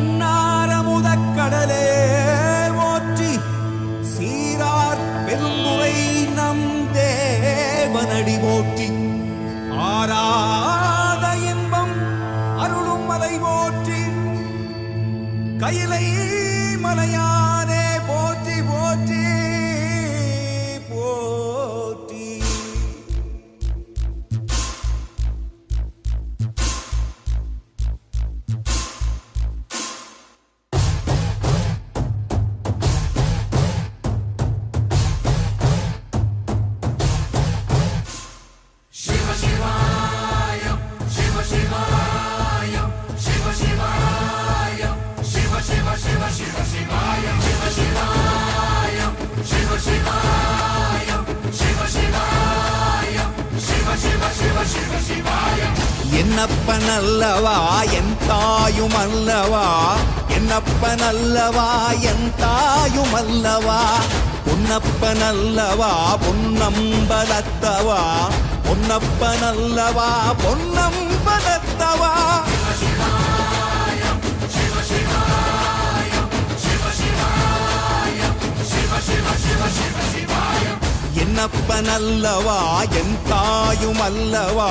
கண்ணார முதக்கடலே போற்றி சீரார் பெருந்துரை நம் தேவனடி ஓற்றி ஆராத இன்பம் அருளும் மலை போற்றி. கையிலை மலையானே போற்றி போற்றி. என்னப்பன் அல்லவா என் தாயும் அல்லவா என்னப்பன் அல்லவா என் தாயும் அல்லவா பொன்னப்பன் அல்லவா பொன்னம்பலத்தவா? பொன்னப்பன் அல்லவா பொன்னம்பலத்தவா? என்னப்பன் அல்லவா என் தாயும் அல்லவா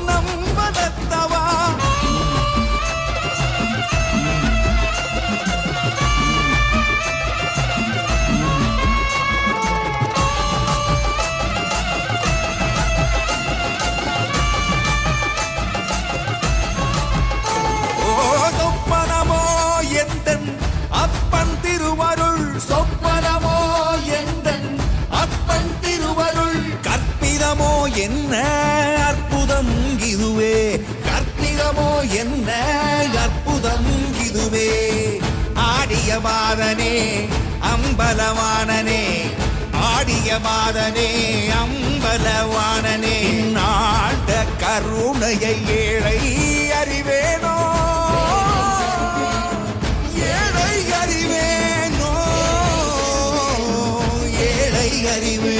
என்ன அற்புதம் இதுவே? கற்பிதமோ என்ன அற்புதம் இதுவே? ஆடிய மாதனே அம்பலவானனே ஆடிய மாதனே அம்பலவானனே நாட கருணையை ஏழை அறிவேனோ? ஏழை அறிவேனோ? ஏழை அறிவே